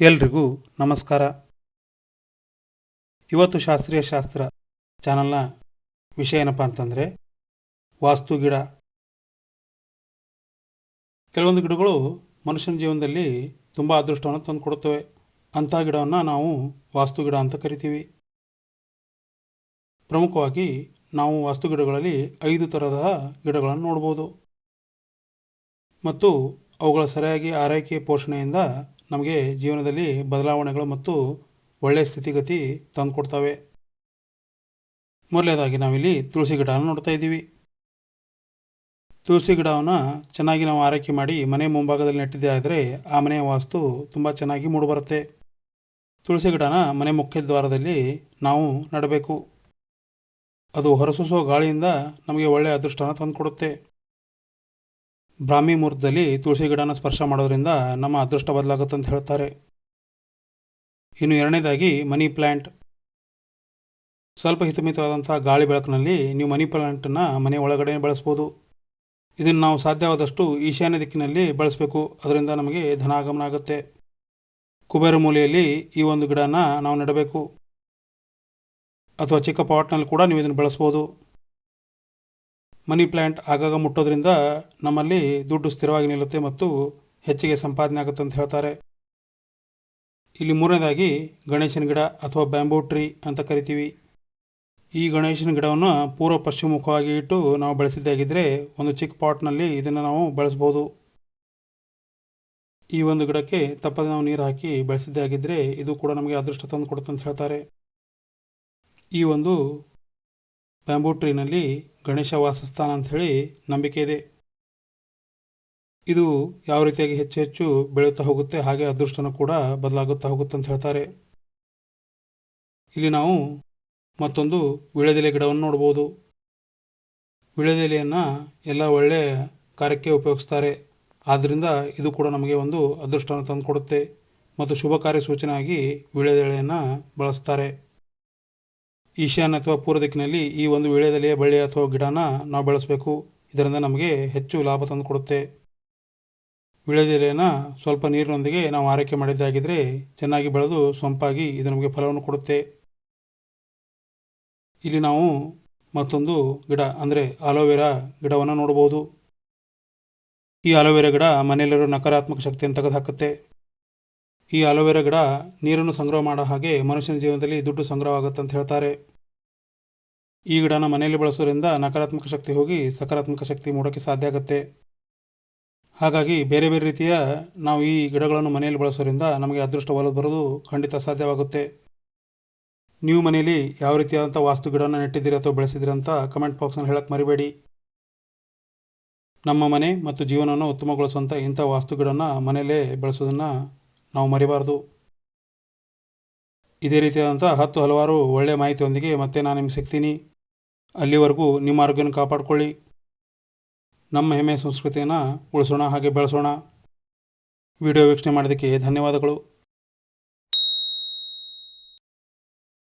ಎಲ್ರಿಗೂ ನಮಸ್ಕಾರ. ಇವತ್ತು ಶಾಸ್ತ್ರೀಯ ಶಾಸ್ತ್ರ ಚಾನಲ್ನ ವಿಷಯ ಏನಪ್ಪ ಅಂತಂದರೆ, ವಾಸ್ತು ಗಿಡ. ಕೆಲವೊಂದು ಗಿಡಗಳು ಮನುಷ್ಯನ ಜೀವನದಲ್ಲಿ ತುಂಬ ಅದೃಷ್ಟವನ್ನು ತಂದುಕೊಡುತ್ತವೆ ಅಂಥ ಗಿಡವನ್ನು ನಾವು ವಾಸ್ತು ಗಿಡ ಅಂತ ಕರಿತೀವಿ. ಪ್ರಮುಖವಾಗಿ ನಾವು ವಾಸ್ತು ಗಿಡಗಳಲ್ಲಿ ಐದು ಥರದ ಗಿಡಗಳನ್ನು ನೋಡ್ಬೋದು. ಮತ್ತು ಅವುಗಳ ಸರಿಯಾಗಿ ಆರೈಕೆ, ಪೋಷಣೆಯಿಂದ ನಮಗೆ ಜೀವನದಲ್ಲಿ ಬದಲಾವಣೆಗಳು ಮತ್ತು ಒಳ್ಳೆಯ ಸ್ಥಿತಿಗತಿ ತಂದುಕೊಡ್ತವೆ. ಮೊದಲನೇದಾಗಿ ನಾವಿಲ್ಲಿ ತುಳಸಿ ಗಿಡವನ್ನು ನೋಡ್ತಾ ಇದ್ದೀವಿ. ತುಳಸಿ ಗಿಡವನ್ನು ಚೆನ್ನಾಗಿ ನಾವು ಆರೈಕೆ ಮಾಡಿ ಮನೆ ಮುಂಭಾಗದಲ್ಲಿ ನೆಟ್ಟಿದ್ದೇ ಆದರೆ ಆ ಮನೆಯ ವಾಸ್ತು ತುಂಬ ಚೆನ್ನಾಗಿ ಮೂಡಿಬರುತ್ತೆ. ತುಳಸಿ ಗಿಡನ ಮನೆ ಮುಖ್ಯ ದ್ವಾರದಲ್ಲಿ ನಾವು ನೆಡಬೇಕು. ಅದು ಹೊರಸೂಸುವ ಗಾಳಿಯಿಂದ ನಮಗೆ ಒಳ್ಳೆಯ ಅದೃಷ್ಟನ ತಂದುಕೊಡುತ್ತೆ. ಬ್ರಾಹ್ಮಿ ಮುಹೂರ್ತದಲ್ಲಿ ತುಳಸಿ ಗಿಡನ ಸ್ಪರ್ಶ ಮಾಡೋದ್ರಿಂದ ನಮ್ಮ ಅದೃಷ್ಟ ಬದಲಾಗುತ್ತೆ ಅಂತ ಹೇಳ್ತಾರೆ. ಇನ್ನು ಎರಡನೇದಾಗಿ ಮನಿ ಪ್ಲ್ಯಾಂಟ್ ಸ್ವಲ್ಪ ಹಿತಮಿತವಾದಂಥ ಗಾಳಿ ಬೆಳಕಿನಲ್ಲಿ ನೀವು ಮನಿ ಪ್ಲ್ಯಾಂಟನ್ನು ಮನೆ ಒಳಗಡೆ ಬೆಳೆಸ್ಬೋದು. ಇದನ್ನು ನಾವು ಸಾಧ್ಯವಾದಷ್ಟು ಈಶಾನ್ಯ ದಿಕ್ಕಿನಲ್ಲಿ ಬಳಸಬೇಕು. ಅದರಿಂದ ನಮಗೆ ಧನಾಗಮನ ಆಗುತ್ತೆ. ಕುಬೇರ ಮೂಲೆಯಲ್ಲಿ ಈ ಒಂದು ಗಿಡನ ನಾವು ನೆಡಬೇಕು. ಅಥವಾ ಚಿಕ್ಕ ಪಾಟ್ನಲ್ಲಿ ಕೂಡ ನೀವು ಇದನ್ನು ಬೆಳೆಸ್ಬೋದು. ಮನಿ ಪ್ಲ್ಯಾಂಟ್ ಆಗಾಗ ಮುಟ್ಟೋದ್ರಿಂದ ನಮ್ಮಲ್ಲಿ ದುಡ್ಡು ಸ್ಥಿರವಾಗಿ ನಿಲ್ಲುತ್ತೆ ಮತ್ತು ಹೆಚ್ಚಿಗೆ ಸಂಪಾದನೆ ಆಗುತ್ತೆ ಅಂತ ಹೇಳ್ತಾರೆ. ಇಲ್ಲಿ ಮೂರನೇದಾಗಿ ಗಣೇಶನ ಗಿಡ ಅಥವಾ ಬ್ಯಾಂಬೂ ಟ್ರೀ ಅಂತ ಕರಿತೀವಿ. ಈ ಗಣೇಶನ ಗಿಡವನ್ನು ಪೂರ್ವ ಪಶ್ಚಿಮ ಮುಖವಾಗಿ ಇಟ್ಟು ನಾವು ಬೆಳೆಸಿದ್ದಾಗಿದ್ದರೆ ಒಂದು ಚಿಕ್ಕ ಪಾಟ್ನಲ್ಲಿ ಇದನ್ನು ನಾವು ಬೆಳೆಸ್ಬೋದು. ಈ ಒಂದು ಗಿಡಕ್ಕೆ ತಪ್ಪದೆ ನಾವು ನೀರು ಹಾಕಿ ಬೆಳೆಸಿದ್ದಾಗಿದ್ದರೆ ಇದು ಕೂಡ ನಮಗೆ ಅದೃಷ್ಟ ತಂದು ಕೊಡುತ್ತೆ ಅಂತ ಹೇಳ್ತಾರೆ. ಈ ಒಂದು ಬ್ಯಾಂಬೂ ಟ್ರೀನಲ್ಲಿ ಗಣೇಶ ವಾಸಸ್ಥಾನ ಅಂಥೇಳಿ ನಂಬಿಕೆ ಇದೆ. ಇದು ಯಾವ ರೀತಿಯಾಗಿ ಹೆಚ್ಚು ಹೆಚ್ಚು ಬೆಳೆಯುತ್ತಾ ಹೋಗುತ್ತೆ, ಹಾಗೆ ಅದೃಷ್ಟನೂ ಕೂಡ ಬದಲಾಗುತ್ತಾ ಹೋಗುತ್ತೆ ಅಂತ ಹೇಳ್ತಾರೆ. ಇಲ್ಲಿ ನಾವು ಮತ್ತೊಂದು ವಿಳೆದೆಲೆ ಗಿಡವನ್ನು ನೋಡ್ಬೋದು. ವಿಳೆದೆಲೆಯನ್ನು ಎಲ್ಲ ಒಳ್ಳೆಯ ಕಾರ್ಯಕ್ಕೆ ಉಪಯೋಗಿಸ್ತಾರೆ. ಆದ್ದರಿಂದ ಇದು ಕೂಡ ನಮಗೆ ಒಂದು ಅದೃಷ್ಟನ ತಂದುಕೊಡುತ್ತೆ. ಮತ್ತು ಶುಭ ಕಾರ್ಯ ಸೂಚನೆಯಾಗಿ ವಿಳೆದೆಲೆಯನ್ನು ಬಳಸ್ತಾರೆ. ಈಶಾನ್ಯ ಅಥವಾ ಪೂರ್ವ ದಿಕ್ಕಿನಲ್ಲಿ ಈ ಒಂದು ವೀಳ್ಯದೆಲೆಯ ಬಳ್ಳಿ ಅಥವಾ ಗಿಡನ ನಾವು ಬೆಳೆಸಬೇಕು. ಇದರಿಂದ ನಮಗೆ ಹೆಚ್ಚು ಲಾಭ ತಂದು ಕೊಡುತ್ತೆ ವೀಳ್ಯದೆಲೆಯನ್ನು ಸ್ವಲ್ಪ ನೀರಿನೊಂದಿಗೆ ನಾವು ಆರೈಕೆ ಮಾಡಿದ್ದಾಗಿದ್ದರೆ ಚೆನ್ನಾಗಿ ಬೆಳೆದು ಸೊಂಪಾಗಿ ಇದು ನಮಗೆ ಫಲವನ್ನು ಕೊಡುತ್ತೆ. ಇಲ್ಲಿ ನಾವು ಮತ್ತೊಂದು ಗಿಡ, ಅಂದರೆ ಅಲೋವೆರಾ ಗಿಡವನ್ನು ನೋಡ್ಬೋದು ಈ ಅಲೋವೆರಾ ಗಿಡ ಮನೆಯಲ್ಲಿರೋ ನಕಾರಾತ್ಮಕ ಶಕ್ತಿಯನ್ನು ತೆಗೆದುಹಾಕುತ್ತೆ. ಈ ಅಲೋವೆರಾ ಗಿಡ ನೀರನ್ನು ಸಂಗ್ರಹ ಮಾಡೋ ಹಾಗೆ ಮನುಷ್ಯನ ಜೀವನದಲ್ಲಿ ದುಡ್ಡು ಸಂಗ್ರಹ ಆಗುತ್ತೆ ಅಂತ ಹೇಳ್ತಾರೆ. ಈ ಗಿಡನ ಮನೆಯಲ್ಲಿ ಬಳಸೋದ್ರಿಂದ ನಕಾರಾತ್ಮಕ ಶಕ್ತಿ ಹೋಗಿ ಸಕಾರಾತ್ಮಕ ಶಕ್ತಿ ಮೂಡೋಕ್ಕೆ ಸಾಧ್ಯ ಆಗುತ್ತೆ. ಹಾಗಾಗಿ ಬೇರೆ ಬೇರೆ ರೀತಿಯ ನಾವು ಈ ಗಿಡಗಳನ್ನು ಮನೆಯಲ್ಲಿ ಬಳಸೋದ್ರಿಂದ ನಮಗೆ ಅದೃಷ್ಟ ಒಲದು ಬರೋದು ಖಂಡಿತ ಸಾಧ್ಯವಾಗುತ್ತೆ. ನೀವು ಮನೆಯಲ್ಲಿ ಯಾವ ರೀತಿಯಾದಂಥ ವಾಸ್ತು ಗಿಡನ ನೆಟ್ಟಿದ್ದೀರಿ ಅಥವಾ ಬೆಳೆಸಿದ್ದೀರಿ ಅಂತ ಕಮೆಂಟ್ ಬಾಕ್ಸ್ನಲ್ಲಿ ಹೇಳಕ್ಕೆ ಮರಿಬೇಡಿ. ನಮ್ಮ ಮನೆ ಮತ್ತು ಜೀವನವನ್ನು ಉತ್ತಮಗೊಳಿಸುವಂಥ ಇಂಥ ವಾಸ್ತು ಗಿಡನ ಮನೆಯಲ್ಲೇ ಬೆಳೆಸೋದನ್ನು ನಾವು ಮರಿಬಾರ್ದು. ಇದೇ ರೀತಿಯಾದಂಥ ಹತ್ತು ಹಲವಾರು ಒಳ್ಳೆಯ ಮಾಹಿತಿಯೊಂದಿಗೆ ಮತ್ತೆ ನಾನು ನಿಮ್ಗೆ ಸಿಗ್ತೀನಿ. ಅಲ್ಲಿವರೆಗೂ ನಿಮ್ಮ ಆರೋಗ್ಯನ ಕಾಪಾಡಿಕೊಳ್ಳಿ. ನಮ್ಮ ಹೆಮ್ಮೆಯ ಸಂಸ್ಕೃತಿಯನ್ನು ಉಳಿಸೋಣ ಹಾಗೆ ಬೆಳೆಸೋಣ. ವಿಡಿಯೋ ವೀಕ್ಷಣೆ ಮಾಡೋದಕ್ಕೆ ಧನ್ಯವಾದಗಳು.